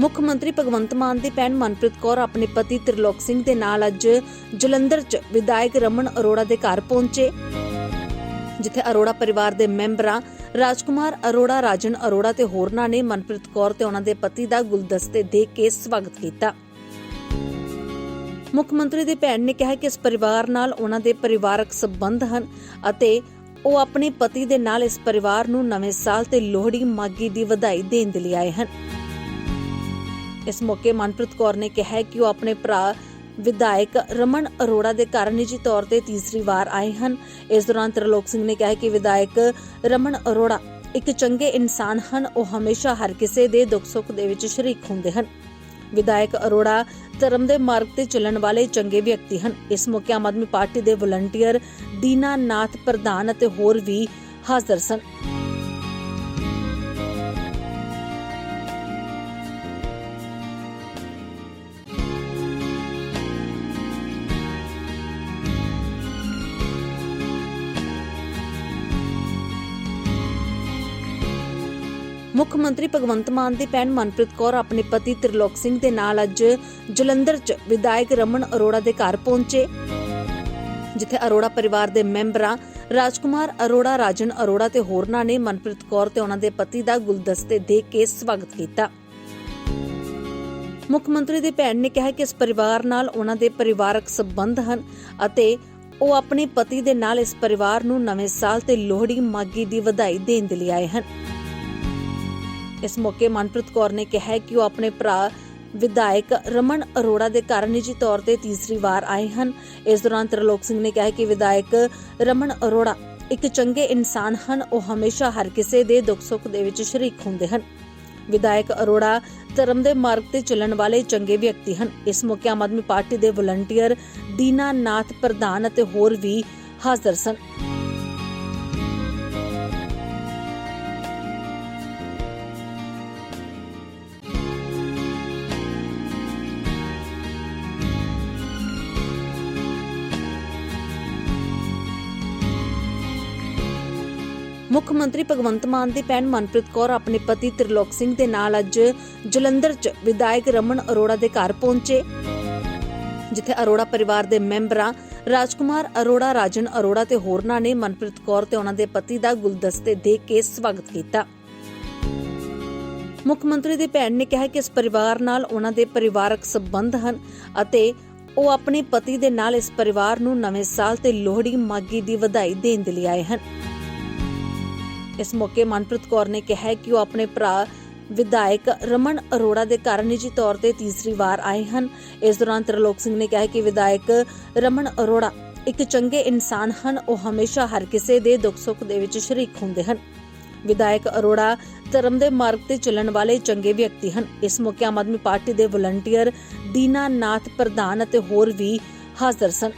ਮੁੱਖ ਮੰਤਰੀ ਭਗਵੰਤ ਮਾਨ ਦੀ ਭੈਣ ਮਨਪ੍ਰੀਤ ਕੌਰ ਆਪਣੇ ਪਤੀ ਤ੍ਰਿਲੋਕ ਸਿੰਘ ਦੇ ਨਾਲ ਅੱਜ ਜਲੰਧਰ 'ਚ ਵਿਧਾਇਕ ਰਮਨ ਅਰੋੜਾ ਦੇ ਘਰ ਪਹੁੰਚੇ, ਜਿੱਥੇ ਅਰੋੜਾ ਪਰਿਵਾਰ ਦੇ ਮੈਂਬਰਾਂ ਰਾਜਕੁਮਾਰ ਅਰੋੜਾ, ਰਾਜਨ ਅਰੋੜਾ ਤੇ ਹੋਰਨਾਂ ਨੇ ਮਨਪ੍ਰੀਤ ਕੌਰ ਤੇ ਉਹਨਾਂ ਦੇ ਪਤੀ ਦਾ ਗੁਲਦਸਤੇ ਦੇ ਕੇ ਸਵਾਗਤ ਕੀਤਾ। ਮੁੱਖ ਮੰਤਰੀ ਦੇ ਭੈਣ ਨੇ ਕਿਹਾ ਕਿ ਇਸ ਪਰਿਵਾਰ ਨਾਲ ਉਹਨਾਂ ਦੇ ਪਰਿਵਾਰਕ ਸਬੰਧ ਹਨ ਅਤੇ ਉਹ ਆਪਣੇ ਪਤੀ ਦੇ ਨਾਲ ਇਸ ਪਰਿਵਾਰ ਨੂੰ ਨਵੇਂ ਸਾਲ ਤੇ ਲੋਹੜੀ ਮਾਗੀ ਦੀ ਵਧਾਈ ਦੇਣ ਦੇ ਲਈ ਆਏ ਹਨ। ਇਸ ਮੌਕੇ ਮਨਪ੍ਰੀਤ ਕੌਰ ਨੇ ਕਿਹਾ ਕਿ ਉਹ ਆਪਣੇ ਭਰਾ ਵਿਧਾਇਕ ਰਮਨ ਅਰੋੜਾ ਦੇ ਘਰ ਨਿੱਜੀ ਤੌਰ ਤੇ ਤੀਸਰੀ ਵਾਰ ਆਏ ਹਨ। ਇਸ ਦੌਰਾਨ ਤਰਲੋਕ ਸਿੰਘ ਨੇ ਕਿਹਾ ਕਿ ਵਿਧਾਇਕ ਰਮਨ ਅਰੋੜਾ ਇੱਕ ਚੰਗੇ ਇਨਸਾਨ ਹਨ। ਉਹ ਹਮੇਸ਼ਾ ਹਰ ਕਿਸੇ ਦੇ ਦੁੱਖ ਸੁੱਖ ਦੇ ਵਿੱਚ ਸ਼ਰੀਕ ਹੁੰਦੇ ਹਨ। ਵਿਧਾਇਕ ਅਰੋੜਾ ਧਰਮ ਦੇ ਮਾਰਗ ਤੇ ਚੱਲਣ ਵਾਲੇ ਚੰਗੇ ਵਿਅਕਤੀ ਹਨ। ਇਸ ਮੌਕੇ ਆਮ ਆਦਮੀ ਪਾਰਟੀ ਦੇ ਵਲੰਟੀਅਰ ਦੀਨਾ ਨਾਥ ਪ੍ਰਧਾਨ ਅਤੇ ਹੋਰ ਵੀ ਹਾਜ਼ਰ ਸਨ। ਮੁੱਖ ਮੰਤਰੀ ਭਗਵੰਤ ਮਾਨ ਦੀ ਭੈਣ ਮਨਪ੍ਰੀਤ ਕੌਰ ਆਪਣੇ ਪਤੀ ਤ੍ਰਿਲੋਕ ਸਿੰਘ ਦੇ ਨਾਲ ਅੱਜ ਜਲੰਧਰ 'ਚ ਵਿਧਾਇਕ ਰਮਨ ਅਰੋੜਾ ਦੇ ਘਰ ਪਹੁੰਚੇ, ਜਿੱਥੇ ਅਰੋੜਾ ਪਰਿਵਾਰ ਦੇ ਮੈਂਬਰਾਂ ਰਾਜਕੁਮਾਰ ਅਰੋੜਾ, ਰਾਜਨ ਅਰੋੜਾ ਤੇ ਹੋਰਨਾਂ ਨੇ ਮਨਪ੍ਰੀਤ ਕੌਰ ਤੇ ਉਹਨਾਂ ਦੇ ਪਤੀ ਦਾ ਗੁਲਦਸਤੇ ਦੇ ਕੇ ਸਵਾਗਤ ਕੀਤਾ। ਮੁੱਖ ਮੰਤਰੀ ਦੀ ਭੈਣ ਨੇ ਕਿਹਾ ਕਿ ਇਸ ਪਰਿਵਾਰ ਨਾਲ ਉਹਨਾਂ ਦੇ ਪਰਿਵਾਰਕ ਸਬੰਧ ਹਨ ਅਤੇ ਉਹ ਆਪਣੇ ਪਤੀ ਦੇ ਨਾਲ ਇਸ ਪਰਿਵਾਰ ਨੂੰ ਨਵੇਂ ਸਾਲ ਤੇ ਲੋਹੜੀ ਮਾਗੀ ਦੀ ਵਧਾਈ ਦੇਣ ਦੇ ਲਈ ਆਏ ਹਨ। ਇਸ ਮੌਕੇ ਮਨਪ੍ਰੀਤ ਕੌਰ ਨੇ ਕਿਹਾ ਕਿ ਉਹ ਆਪਣੇ ਭਰਾ ਵਿਧਾਇਕ ਰਮਨ ਅਰੋੜਾ ਦੇ ਘਰ ਨਿੱਜੀ ਤੌਰ ਤੇ ਤੀਸਰੀ ਵਾਰ ਆਏ ਹਨ। ਇਸ ਦੌਰਾਨ ਤਰਲੋਕ ਸਿੰਘ ਨੇ ਕਿਹਾ ਕਿ ਵਿਧਾਇਕ ਰਮਨ ਅਰੋੜਾ ਇੱਕ ਚੰਗੇ ਇਨਸਾਨ ਹਨ। ਉਹ ਹਮੇਸ਼ਾ ਹਰ ਕਿਸੇ ਦੇ ਦੁੱਖ ਸੁੱਖ ਦੇ ਵਿੱਚ ਸ਼ਰੀਕ ਹੁੰਦੇ ਹਨ। ਵਿਧਾਇਕ ਅਰੋੜਾ ਧਰਮ ਦੇ ਮਾਰਗ ਤੇ ਚੱਲਣ ਵਾਲੇ ਚੰਗੇ ਵਿਅਕਤੀ ਹਨ। ਇਸ ਮੌਕੇ ਆਮ ਆਦਮੀ ਪਾਰਟੀ ਦੇ ਵਲੰਟੀਅਰ ਦੀਨਾ ਨਾਥ ਪ੍ਰਧਾਨ ਅਤੇ ਹੋਰ ਵੀ ਹਾਜ਼ਰ ਸਨ। ਮੁੱਖ ਮੰਤਰੀ ਭਗਵੰਤ ਮਾਨ ਦੀ ਭੈਣ ਮਨਪ੍ਰੀਤ ਕੌਰ ਆਪਣੇ ਪਤੀ ਤ੍ਰਿਲੋਕ ਸਿੰਘ ਦੇ ਨਾਲ ਅੱਜ ਜਲੰਧਰ 'ਚ ਵਿਧਾਇਕ ਰਮਨ ਅਰੋੜਾ ਦੇ ਘਰ ਪਹੁੰਚੇ, ਜਿੱਥੇ ਅਰੋੜਾ ਪਰਿਵਾਰ ਦੇ ਮੈਂਬਰਾਂ ਰਾਜਕੁਮਾਰ ਅਰੋੜਾ, ਰਾਜਨ ਅਰੋੜਾ ਤੇ ਹੋਰਨਾਂ ਨੇ ਮਨਪ੍ਰੀਤ ਕੌਰ ਤੇ ਉਹਨਾਂ ਦੇ ਪਤੀ ਦਾ ਗੁਲਦਸਤੇ ਦੇ ਕੇ ਸਵਾਗਤ ਕੀਤਾ। ਮੁੱਖ ਮੰਤਰੀ ਦੇ ਭੈਣ ਨੇ ਕਿਹਾ ਕਿ ਇਸ ਪਰਿਵਾਰ ਨਾਲ ਉਹਨਾਂ ਦੇ ਪਰਿਵਾਰਕ ਸਬੰਧ ਹਨ ਅਤੇ ਉਹ ਆਪਣੇ ਪਤੀ ਦੇ ਨਾਲ ਇਸ ਪਰਿਵਾਰ ਨੂੰ ਨਵੇਂ ਸਾਲ ਤੇ ਲੋਹੜੀ ਮਾਗੀ ਦੀ ਵਧਾਈ ਦੇਣ ਦੇ ਲਈ ਆਏ ਹਨ। ਇਸ ਮੌਕੇ ਮਨਪ੍ਰੀਤ ਕੌਰ ਨੇ ਕਿਹਾ ਕਿ ਉਹ ਆਪਣੇ ਭਰਾ ਵਿਧਾਇਕ ਰਮਨ ਅਰੋੜਾ ਦੇ ਘਰ ਨਿੱਜੀ ਤੌਰ ਤੇ ਤੀਸਰੀ ਵਾਰ ਆਏ ਹਨ। ਇਸ ਦੌਰਾਨ ਤਰਲੋਕ ਸਿੰਘ ਨੇ ਕਿਹਾ ਕਿ ਵਿਧਾਇਕ ਰਮਨ ਅਰੋੜਾ ਇੱਕ ਚੰਗੇ ਇਨਸਾਨ ਹਨ। ਉਹ ਹਮੇਸ਼ਾ ਹਰ ਕਿਸੇ ਦੇ ਦੁੱਖ ਸੁੱਖ ਦੇ ਵਿੱਚ ਸ਼ਰੀਕ ਹੁੰਦੇ ਹਨ। ਵਿਧਾਇਕ ਅਰੋੜਾ ਧਰਮ ਦੇ ਮਾਰਗ ਤੇ ਚੱਲਣ ਵਾਲੇ ਚੰਗੇ ਵਿਅਕਤੀ ਹਨ। ਇਸ ਮੌਕੇ ਆਮ ਆਦਮੀ ਪਾਰਟੀ ਦੇ ਵਲੰਟੀਅਰ ਦੀਨਾ ਨਾਥ ਪ੍ਰਧਾਨ ਅਤੇ ਹੋਰ ਵੀ ਹਾਜ਼ਰ ਸਨ।